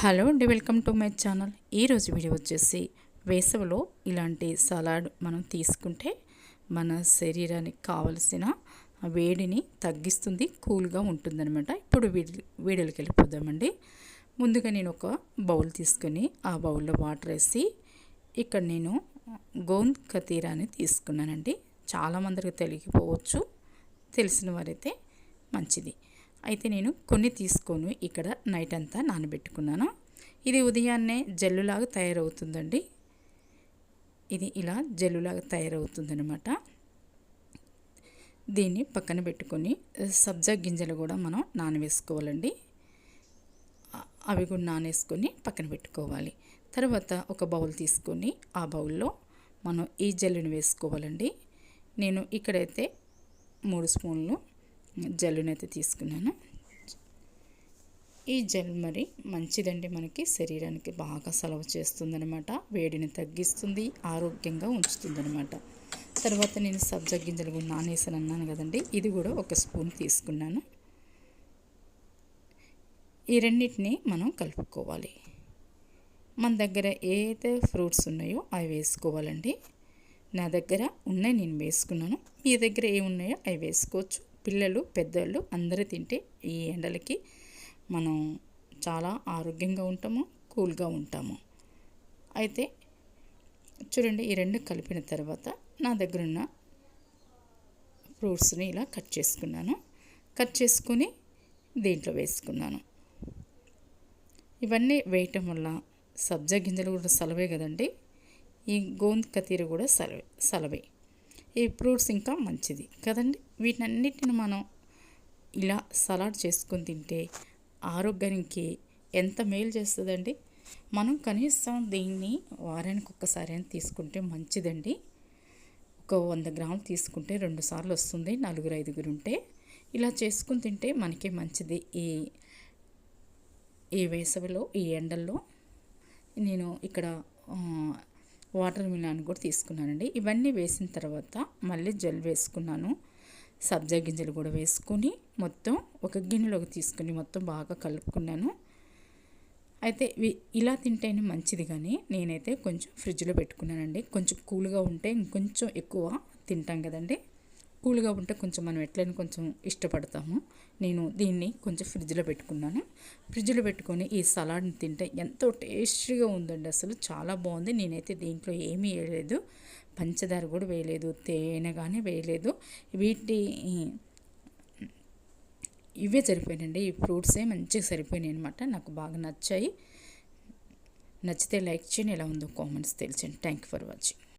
Hello అండి welcome to my channel. ఈరోజు video వచ్చేసి వేసవిలో ఇలాంటి సలాడ్ మనం తీసుకుంటే మన శరీరానికి కావలసిన వేడిని తగ్గిస్తుంది కూల్గా ఉంటుందన్నమాట. ఇప్పుడు వీడి వీడియోకి వెళ్ళిపోదామండి. ముందుగా నేను ఒక బౌల్ తీసుకొని ఆ బౌల్లో వాటర్ వేసి ఇక్కడ నేను గోంద్ కతీరాని తీసుకున్నానండి. చాలామందికి తెలియకపోవచ్చు తెలిసిన వారైతే మంచిది. అయితే నేను కొన్ని తీసుకొని. ఇక్కడ నైట్ అంతా నానబెట్టుకున్నాను. ఇది ఉదయాన్నే జల్లులాగా తయారవుతుందండి. ఇది ఇలా జల్లులాగా తయారవుతుందనమాట దీన్ని పక్కన పెట్టుకొని సబ్జా గింజలు కూడా మనం నానవేసుకోవాలండి. అవి కూడా నానేసుకొని పక్కన పెట్టుకోవాలి. తర్వాత ఒక బౌల్ తీసుకొని ఆ బౌల్లో మనం ఈ జల్లుని వేసుకోవాలండి. నేను ఇక్కడైతే మూడు స్పూన్లు జల్లునైతే తీసుకున్నాను. ఈ జెల్ మరి మంచిదండి మనకి. శరీరానికి బాగా సెలవు చేస్తుందనమాట వేడిని తగ్గిస్తుంది ఆరోగ్యంగా ఉంచుతుందనమాట తర్వాత నేను సబ్జా గింజలు కూడా నానేసాను అన్నాను కదండి. ఇది కూడా ఒక స్పూన్ తీసుకున్నాను. ఈ రెండింటిని మనం కలుపుకోవాలి. మన దగ్గర ఏదైతే ఫ్రూట్స్ ఉన్నాయో అవి వేసుకోవాలండి. నా దగ్గర ఉన్నాయి నేను వేసుకున్నాను. మీ దగ్గర ఏ ఉన్నాయో అవి వేసుకోవచ్చు. పిల్లలు పెద్దవాళ్ళు అందరూ తింటే ఈ ఎండలకి మనం చాలా ఆరోగ్యంగా ఉంటాము కూల్గా ఉంటాము. అయితే చూడండి ఈ రెండు కలిపిన తర్వాత నా దగ్గర ఉన్న ఫ్రూట్స్ని ఇలా కట్ చేసుకున్నాను. కట్ చేసుకొని దీంట్లో వేసుకున్నాను. ఇవన్నీ వేయటం వల్ల సబ్జా గింజలు కూడా సలవే కదండి. ఈ గోంద్ కతీర కూడా సలవే సలవే. ఈ ఫ్రూట్స్ ఇంకా మంచిది కదండి? వీటన్నిటిని మనం ఇలా సలాడ్ చేసుకొని తింటే ఆరోగ్యానికి ఎంత మేలు చేస్తుందండి? మనం కనీసం దీన్ని వారానికి ఒక్కసారి అని తీసుకుంటే మంచిదండి. ఒక వంద గ్రాములు తీసుకుంటే రెండు సార్లు వస్తుంది నలుగురు ఐదుగురు ఉంటే ఇలా చేసుకుని తింటే మనకి మంచిది. ఈ ఈ వేసవిలో ఈ ఎండల్లో నేను ఇక్కడ వాటర్ మిలాన్ కూడా తీసుకున్నానండి. ఇవన్నీ వేసిన తర్వాత మళ్ళీ జెల్ వేసుకున్నాను. సబ్జా గింజలు కూడా వేసుకొని మొత్తం ఒక గిన్నెలోకి తీసుకుని మొత్తం బాగా కలుపుకున్నాను. అయితే ఇలా తింటేనే మంచిది కానీ నేనైతే కొంచెం ఫ్రిడ్జ్లో పెట్టుకున్నానండి. కొంచెం కూల్గా ఉంటే ఇంకొంచెం ఎక్కువ తింటాం కదండి. కూల్గా ఉంటే కొంచెం మనం ఎట్లయినా కొంచెం ఇష్టపడతాము. నేను దీన్ని కొంచెం ఫ్రిడ్జ్లో పెట్టుకున్నాను. ఫ్రిడ్జ్లో పెట్టుకొని ఈ సలాడ్ని తింటే ఎంతో టేస్టీగా ఉందండి అసలు. చాలా బాగుంది. నేనైతే దీంట్లో ఏమీ వేయలేదు. పంచదార కూడా వేయలేదు. తేనె కానీ వేయలేదు. వీటి ఇవే సరిపోయినండి ఈ ఫ్రూట్సే మంచిగా సరిపోయినాయి అనమాట నాకు బాగా నచ్చాయి. నచ్చితే లైక్ చేయండి. ఎలా ఉందో కామెంట్స్ తెలిసండి థ్యాంక్ యూ ఫర్ వాచింగ్.